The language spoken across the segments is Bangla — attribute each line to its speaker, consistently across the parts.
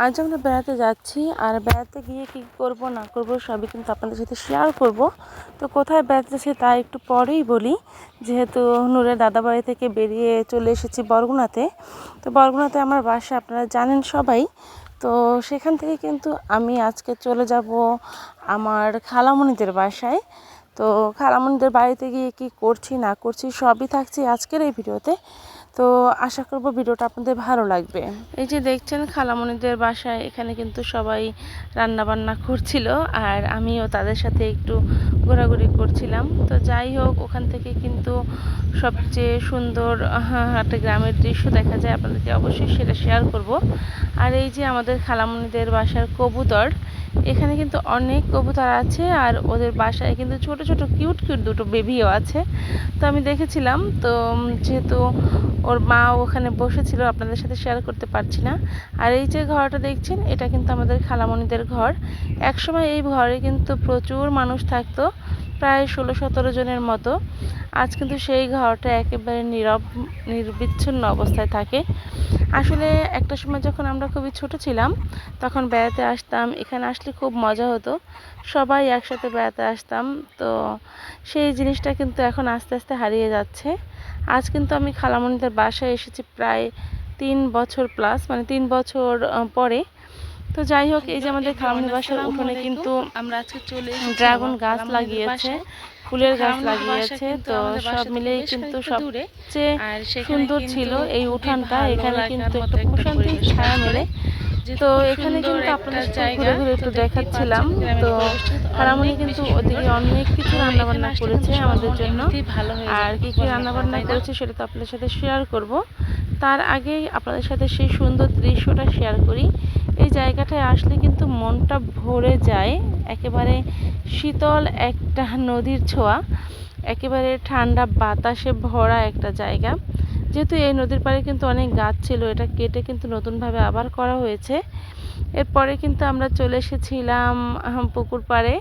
Speaker 1: আজ আমরা বেড়াতে যাচ্ছি আর বেড়াতে গিয়ে কি করব, না করব, সবই কিন্তু আপনাদের সাথে শেয়ার করব। তো কোথায় বেড়াতে যাচ্ছি তা একটু পরেই বলি। যেহেতু নূরের দাদাবাড়ি থেকে বেরিয়ে চলে এসেছি বরগুনাতে। তো বরগুনাতে আমার বাসা, আপনারা জানেন সবাই। তো সেখান থেকে কিন্তু আমি আজকে চলে যাব আমার খালামণিদের বাসায়। তো খালামণিদের বাড়িতে গিয়ে কি করছি, না করছি, সবই থাকছে আজকের এই ভিডিওতে। তো আশা করব ভিডিওটা আপনাদের ভালো লাগবে। এই যে দেখছেন খালামণিদের বাসায়, এখানে কিন্তু সবাই রান্না বান্না করছিল আর আমিও তাদের সাথে একটু ঘোরাঘুরি করছিলাম। তো যাই হোক, ওখান থেকে কিন্তু সবচেয়ে সুন্দর একটা গ্রামের দৃশ্য দেখা যায়। আপনাদেরকে অবশ্যই সেটা শেয়ার করব। আর এই যে আমাদের খালামণিদের বাসার কবুতর, এখানে কিন্তু অনেক কবুতর আছে আর ওদের বাসায় কিন্তু ছোট ছোট কিউট কিউট দুটো বেবিও আছে। তো আমি দেখেছিলাম, তো যেহেতু ওর মা ওখানে বসেছিল, আপনাদের সাথে শেয়ার করতে পারছি না। আর এই যে ঘরটা দেখছেন, এটা কিন্তু আমাদের খালামণিদের ঘর। একসময় এই ঘরে কিন্তু প্রচুর মানুষ থাকতো, প্রায় ষোলো সতেরো জনের মতো। আজ কিন্তু সেই ঘরটা একেবারে নীরব, নির্বিচ্ছিন্ন অবস্থায় থাকে। আসলে একটা সময় যখন আমরা খুবই ছোট ছিলাম তখন বেড়াতে আসতাম। এখানে আসলে খুব মজা হতো। সবাই একসাথে বেড়াতে আসতাম। তো সেই জিনিসটা কিন্তু এখন আস্তে আস্তে হারিয়ে যাচ্ছে। আজ কিন্তু আমি খালামণিদের বাসায় এসেছি প্রায় তিন বছর প্লাস মানে তিন বছর পরে। তো যাই হোক এই যে আমাদের খালামণি বাসার উঠোনে কিন্তু
Speaker 2: আমরা আজকে চলে
Speaker 1: ড্রাগন গাছ লাগিয়েছে। ফুলের গাছ লাগিয়েছে তো সব মিলেই কিন্তু। সবচেয়ে সুন্দর ছিল এই উঠানটা এখানে কিন্তু একটা প্রশান্তির ছায়া মেলে। তো এখানে কিন্তু আপনাদের ঘুরে ঘুরে একটু দেখাচ্ছিলাম। তো
Speaker 2: অনেক
Speaker 1: কিন্তু ওদিকে অনেক কিছু
Speaker 2: তো
Speaker 1: রান্না বান্না করেছে আমাদের জন্য।
Speaker 2: ভালো
Speaker 1: আর কি কি
Speaker 2: বলেন
Speaker 1: রান্না বান্না
Speaker 2: তাই না?
Speaker 1: করেছে সেটা তো আপনাদের সাথে শেয়ার করব। তার আগেই আপনাদের সাথে সেই সুন্দর দৃশ্যটা শেয়ার করি। এই জায়গাটায় আসলে কিন্তু মনটা ভরে যায়। একেবারে শীতল একটা নদীর ছোঁয়া, একেবারে ঠান্ডা বাতাসে ভরা একটা জায়গা। যেহেতু এই নদীর পাড়ে কিন্তু অনেক গাছ ছিল, এটা কেটে কিন্তু নতুনভাবে আবার করা হয়েছে। এরপরে কিন্তু আমরা চলে এসেছিলাম পুকুর পাড়ে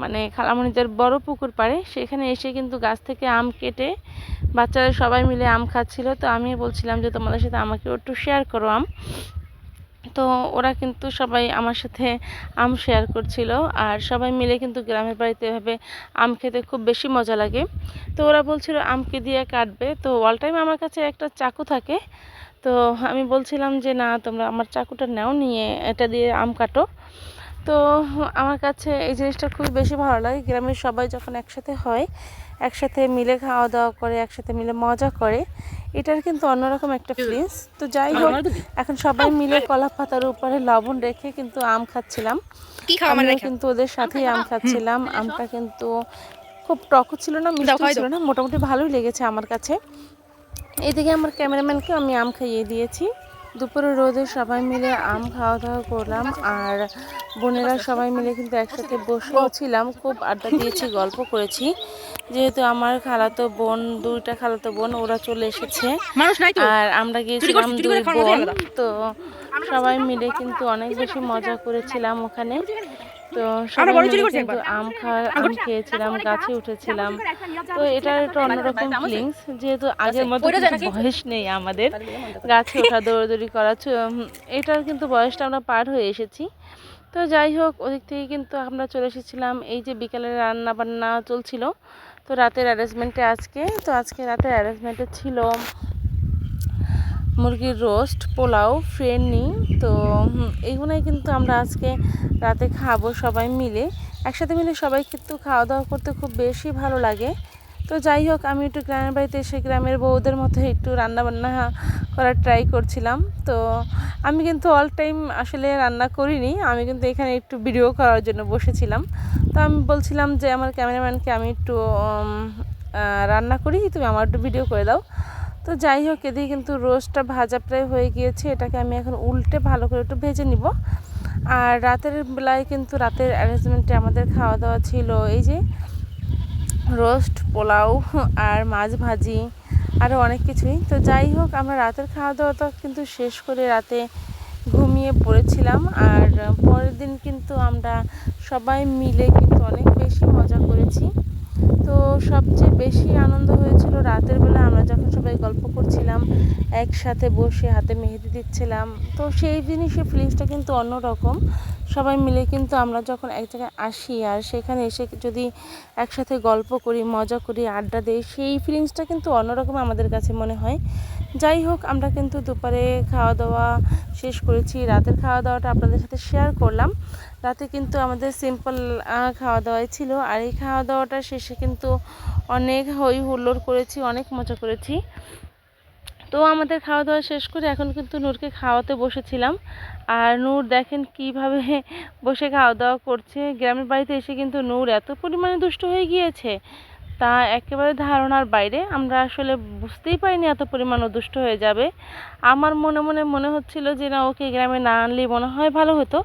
Speaker 1: মানে খালামণিদের বড় পুকুর পাড়ে। সেখানে এসে কিন্তু গাছ থেকে আম কেটে বাচ্চারা সবাই মিলে আম খাচ্ছিল। তো আমি বলছিলাম যে তোমাদের সাথে আমাকে একটু শেয়ার করো আম। তো ওরা কিন্তু সবাই আমার সাথে আম শেয়ার করছিল। আর সবাই মিলে কিন্তু গ্রামের বাড়িতে এভাবে আম খেতে খুব বেশি মজা লাগে। তো ওরা বলছিল আমকে দিয়ে কাটবে। তো অল টাইম আমার কাছে একটা চাকু থাকে। তো আমি বলছিলাম যে, না, তোমরা আমার চাকুটা নাও, নিয়ে এটা দিয়ে আম কাটো। তো আমার কাছে এই জিনিসটা খুবই বেশি ভালো লাগে। গ্রামের সবাই যখন একসাথে হয়, একসাথে মিলে খাওয়া দাওয়া করে, একসাথে মিলে মজা করে এটার কিন্তু অন্যরকম একটা ফিলিংস তো যাই হোক এখন সবাই মিলে কলা পাতার উপরে লবণ রেখে কিন্তু আম খাচ্ছিলাম।
Speaker 2: মানে
Speaker 1: আমিও কিন্তু ওদের সাথেই আম খাচ্ছিলাম। আমটা কিন্তু খুব টকও ছিল না মিষ্টি ছিল না মোটামুটি ভালোই লেগেছে আমার কাছে। এদিকে আমার ক্যামেরাম্যানকে আমি আম খাইয়ে দিয়েছি। দুপুরে রোদে সবাই মিলে আম খাওয়া দাওয়া করলাম আর বোনেরা সবাই মিলে কিন্তু একসাথে বসেও ছিলাম। খুব আড্ডা দিয়েছি গল্প করেছি। যেহেতু আমার খালাতো বোন দুইটা খালাতো বোন ওরা চলে এসেছে। আর আমরা গিয়েছিলাম দুই বোন। তো সবাই মিলে কিন্তু অনেক বেশি মজা করেছিলাম ওখানে। তো সবাই
Speaker 2: বড় চুরি করছি
Speaker 1: কিন্তু আম খাওয়া আম খেয়েছিলাম গাছে উঠেছিলাম। তো এটার একটা অন্যরকম ফিলিংস যেহেতু আগের মতো বয়স নেই আমাদের। গাছে ওঠা দৌড়াদৌড়ি করা এটার কিন্তু বয়সটা আমরা পার হয়ে এসেছি। তো যাই হোক ওদিক থেকে কিন্তু আমরা চলে এসেছিলাম। এই যে বিকালে রান্না বান্না চলছিল তো রাতের অ্যারেঞ্জমেন্টে আজকে। তো আজকে রাতের অ্যারেঞ্জমেন্টে ছিল মুরগির রোস্ট, পোলাও ফ্রেন্নি তো এইগুলোই কিন্তু আমরা আজকে রাতে খাব সবাই মিলে। একসাথে মিলে সবাই কিন্তু খাওয়া দাওয়া করতে খুব বেশি ভালো লাগে। তো যাই হোক, আমি একটু গ্রামের বাড়িতে এসে গ্রামের বউদের মতো একটু রান্না বান্না করার ট্রাই করছিলাম। তো, আমি কিন্তু অল টাইম আসলে রান্না করিনি। আমি কিন্তু এখানে একটু ভিডিও করার জন্য বসেছিলাম। তো আমি বলছিলাম যে, আমার ক্যামেরাম্যানকে আমি একটু রান্না করি। তুমি আমার একটু ভিডিও করে দাও। তো যাই হোক, এদিকে কিন্তু রোস্টটা ভাজা প্রায় হয়ে গিয়েছে। এটাকে আমি এখন উল্টে ভালো করে একটু ভেজে নিব। আর রাতের বেলায় কিন্তু রাতের অ্যারেঞ্জমেন্টে আমাদের খাওয়া দাওয়া ছিল এই যে রোস্ট, পোলাও আর মাছ ভাজি আরও অনেক কিছুই। তো যাই হোক, আমরা রাতের খাওয়া দাওয়াটা কিন্তু শেষ করে রাতে ঘুমিয়ে পড়েছিলাম। আর পরের দিন কিন্তু আমরা সবাই মিলে কিন্তু অনেক বেশি মজা করেছি। তো সবচেয়ে বেশি আনন্দ হয়েছিল রাতের বেলা আমরা যখন সবাই গল্প করছিলাম, একসাথে বসে হাতে মেহেদি দিচ্ছিলাম। তো সেই জিনিসের ফিলিংসটা কিন্তু অন্যরকম। সবাই মিলে কিন্তু আমরা যখন এক জায়গায় আসি আর সেখানে এসে যদি একসাথে গল্প করি, মজা করি, আড্ডা দিই, সেই ফিলিংসটা কিন্তু অন্যরকম আমাদের কাছে মনে হয়। যাই হোক, আমরা কিন্তু দুপুরে খাওয়া দাওয়া শেষ করেছি। রাতের খাওয়া দাওয়াটা আপনাদের সাথে শেয়ার করলাম। রাতে কিন্তু আমাদের সিম্পল খাওয়া দাওয়াই ছিল। আর এই খাওয়া দাওয়াটা শেষে কিন্তু অনেক হই হুল্লোড় করেছি, অনেক মজা করেছি। তো আমাদের খাওয়া দাওয়া শেষ করে এখন কিন্তু নূরকে খাওয়াতে বসেছিলাম। আর নূর দেখেন কীভাবে বসে খাওয়া দাওয়া করছে। গ্রামের বাড়িতে এসে কিন্তু নূর এত পরিমাণে দুষ্ট হয়ে গিয়েছে, তা একেবারে ধারণার বাইরে। আমরা আসলে বুঝতেই পারিনি এত পরিমাণ দুষ্ট হয়ে যাবে। আমার মনে মনে মনে হচ্ছিল যে, না, ওকে গ্রামে না আনলেই মনে হয় ভালো হতো।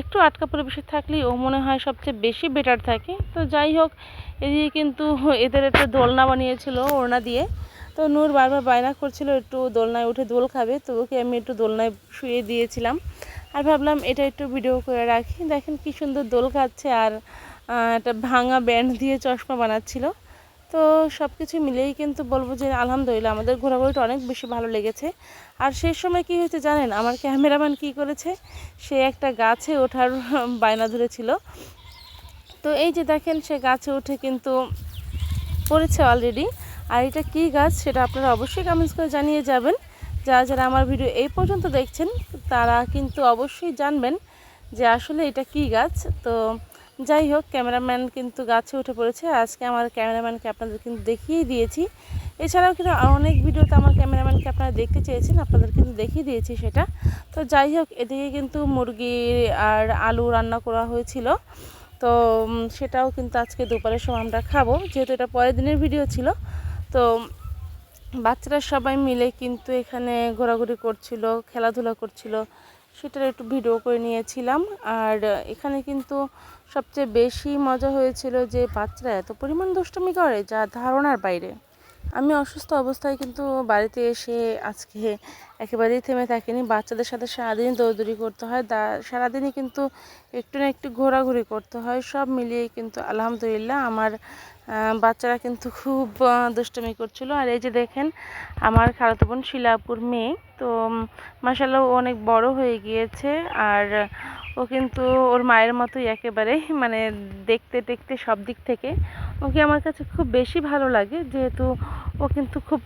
Speaker 1: একটু আটকা পরিবেশে থাকলেই ও মনে হয় সবচেয়ে বেশি বেটার থাকে। তো যাই হোক, এদিকে কিন্তু এদের একটা দোলনা বানিয়েছিল ওড়না দিয়ে। তো নূর বারবার বায়না করছিল, একটু দোলনায় উঠে দোল খাবে। তো ওকে আমি একটু দোলনায় শুয়ে দিয়েছিলাম। আর ভাবলাম এটা একটু ভিডিও করে রাখি। দেখেন কি সুন্দর দোল খাচ্ছে আর একটা ভাঙা ব্যান্ড দিয়ে চশমা বানাচ্ছিল। তো সব কিছু মিলেই কিন্তু বলব যে আলহামদুলিল্লাহ আমাদের ঘোরাঘুরিটা অনেক বেশি ভালো লেগেছে। আর সেই সময় কি হয়েছে জানেন, আমার ক্যামেরাম্যান কি করেছে? সে একটা গাছে ওঠার বায়না ধরেছিল। তো এই যে দেখেন সে গাছে উঠে কিন্তু পড়েছে অলরেডি আর এটা কী গাছ সেটা আপনারা অবশ্যই কমেন্টস করে জানিয়ে যাবেন। যারা যারা আমার ভিডিও এই পর্যন্ত দেখছেন, তারা কিন্তু অবশ্যই জানবেন যে আসলে এটা কী গাছ। তো যাই হোক ক্যামেরাম্যান কিন্তু গাছে উঠে পড়েছে। আজকে আমার ক্যামেরাম্যানকে আপনাদের কিন্তু দেখিয়ে দিয়েছি। এছাড়াও কিন্তু অনেক ভিডিওতে আমার ক্যামেরাম্যানকে আপনারা দেখতে চেয়েছেন, আপনাদের কিন্তু দেখিয়ে দিয়েছি সেটা। তো যাই হোক, এদিকে কিন্তু মুরগি আর আলু রান্না করা হয়েছিল। তো সেটাও কিন্তু আজকে দুপুরের সময় আমরা খাব। যেহেতু এটা পরের দিনের ভিডিও ছিল তো বাচ্চারা সবাই মিলে কিন্তু এখানে ঘোরাঘুরি করছিল, খেলাধুলা করছিল। সেটার একটু ভিডিও করে নিয়েছিলাম। আর এখানে কিন্তু সবচেয়ে বেশি মজা হয়েছিল যে বাচ্চারা এত পরিমাণ দুষ্টুমি করে যা ধারণার বাইরে। আমি অসুস্থ অবস্থায় কিন্তু বাড়িতে এসে আজকে একেবারেই থেমে থাকিনি। বাচ্চাদের সাথে সারাদিন দৌড়দৌড়ি করতে হয়, দা সারাদিনই কিন্তু একটু না একটু ঘোরাঘুরি করতে হয়। সব মিলিয়ে কিন্তু আলহামদুলিল্লাহ আমার বাচ্চারা কিন্তু খুব দুষ্টুমি করছিল। আর এই যে দেখেন, আমার খালাতো বোন শিলাপুর মেয়ে। তো মাসাল্লাহ ও অনেক বড় হয়ে গিয়েছে। আর ও কিন্তু ওর মায়ের মতোই একেবারে মানে দেখতে দেখতে সব দিক থেকে। ওকে আমার কাছে খুব বেশি ভালো লাগে, যেহেতু ও কিন্তু খুব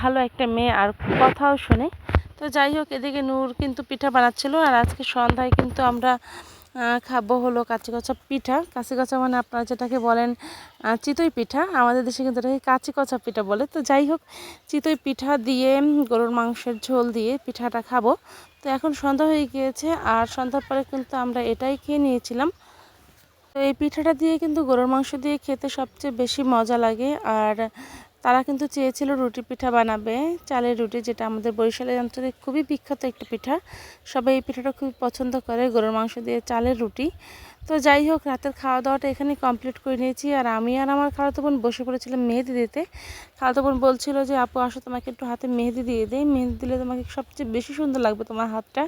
Speaker 1: ভালো একটা মেয়ে আর কথাও শোনে। তো যাই হোক, এদিকে নূর কিন্তু পিঠা বানাচ্ছিল। আর আজকে সন্ধ্যায় কিন্তু আমরা খাব হলো কাঁচি কচা পিঠা। কাঁচি কচা মানে আপনারা যেটাকে বলেন চিতই পিঠা। আমাদের দেশে কিন্তু এটাকে কাঁচি কচা পিঠা বলে। তো যাই হোক, চিতই পিঠা দিয়ে গরুর মাংসের ঝোল দিয়ে পিঠাটা খাব। তো এখন সন্ধ্যা হয়ে গিয়েছে, আর সন্ধ্যার পরে কিন্তু আমরা এটাই খেয়ে নিয়েছিলাম। তো এই পিঠাটা দিয়ে কিন্তু গরুর মাংস দিয়ে খেতে সবচেয়ে বেশি মজা লাগে। আর তারা কিন্তু চেয়েছিল রুটি পিঠা বানাবে, চালের রুটি, যেটা আমাদের বরিশালের অঞ্চলে খুবই বিখ্যাত একটা পিঠা। সবাই এই পিঠাটা খুবই পছন্দ করে, গরুর মাংস দিয়ে চালের রুটি। তো যাই হোক, রাতের খাওয়া দাওয়াটা এখানে কমপ্লিট করে নিয়েছি। আর আমি আর আমার খালাতো বোন বসে পড়েছিলাম মেহেদি দিতে। খালাতো বোন বলছিল যে, আপু, আসো, তোমাকে একটু হাতে মেহেদি দিয়ে দেই। মেহেদি দিলে তোমাকে সবচেয়ে বেশি সুন্দর লাগবে তোমার হাতটা।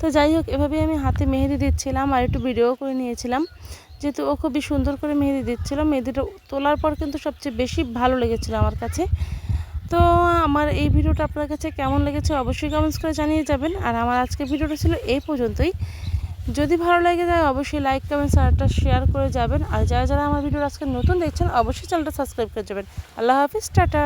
Speaker 1: তো যাই হোক, এভাবেই আমি হাতে মেহেদি দিচ্ছিলাম আর একটু ভিডিও করে নিয়েছিলাম। যেহেতু ও খুবই সুন্দর করে মেহেদি দিচ্ছিল, মেহেদিটা তোলার পর কিন্তু সবচেয়ে বেশি ভালো লেগেছিল আমার কাছে। তো আমার এই ভিডিওটা আপনার কাছে কেমন লেগেছে অবশ্যই কমেন্টস করে জানিয়ে যাবেন। আর আমার আজকের ভিডিওটা ছিল এই পর্যন্তই। যদি ভালো লাগে যায় অবশ্যই লাইক কমেন্টস আর একটা শেয়ার করে যাবেন। আর যারা যারা আমার ভিডিও আজকে নতুন দেখছেন, অবশ্যই চ্যানেলটা সাবস্ক্রাইব করে যাবেন। আল্লাহ হাফিজ, টাটা।